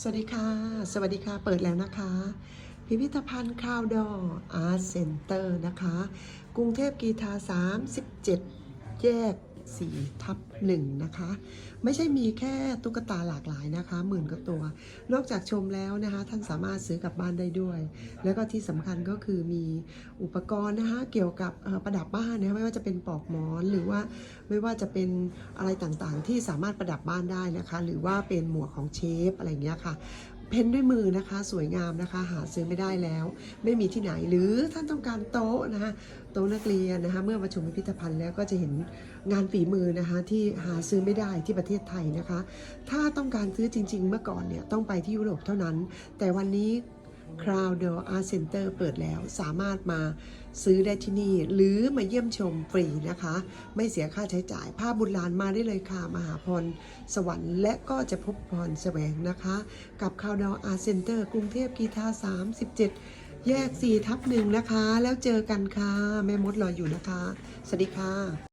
สวัสดีค่ะ สวัสดีค่ะ เปิดแล้วนะคะ พิพิธภัณฑ์คาวดออาร์ตเซ็นเตอร์นะคะ กรุงเทพกีทา 37 แยก 4ทับ1นะคะ ไม่ใช่มีแค่ตุ๊กตาหลากหลายนะคะหมื่นกว่าตัว นอกจากชมแล้วนะคะ ท่านสามารถซื้อกลับบ้านได้ด้วย แล้วก็ที่สำคัญก็คือมีอุปกรณ์นะคะเกี่ยวกับประดับบ้านนะะไม่ว่าจะเป็นปอกหมอนหรือว่าไม่ว่าจะเป็นอะไรต่างๆ ที่สามารถประดับบ้านได้นะคะ หรือว่าเป็นหมวกของเชฟอะไรเงี้ยค่ะ เพ้นด้วยมือนะคะ สวยงามนะคะ หาซื้อไม่ได้แล้ว ไม่มีที่ไหนหรือท่านต้องการโต๊ะนะคะโต๊ะนักเรียนนะคะ เมื่อมาชมพิพิธภัณฑ์แล้วก็จะเห็นงานฝีมือนะคะ ที่หาซื้อไม่ได้ที่ประเทศไทยนะคะ ถ้าต้องการซื้อจริง ๆ เมื่อก่อนเนี่ยต้องไปที่ยุโรปเท่านั้น แต่วันนี้ Crown d o Art Center เปิดแล้วสามารถมาซื้อได้ที่นี่ หรือมาเยี่ยมชมฟรีนะคะ ไม่เสียค่าใช้จ่ายภาพบุญหลานมาได้เลยค่ะ มหาพรสวรรค์และก็จะพบพรแสวงนะคะ กับ Crown d o Art Center กรุงเทพกีทา37 แยก 4 ทับหนึ่งนะคะ แล้วเจอกันค่ะ แม่มดรออยู่นะคะ สวัสดีค่ะ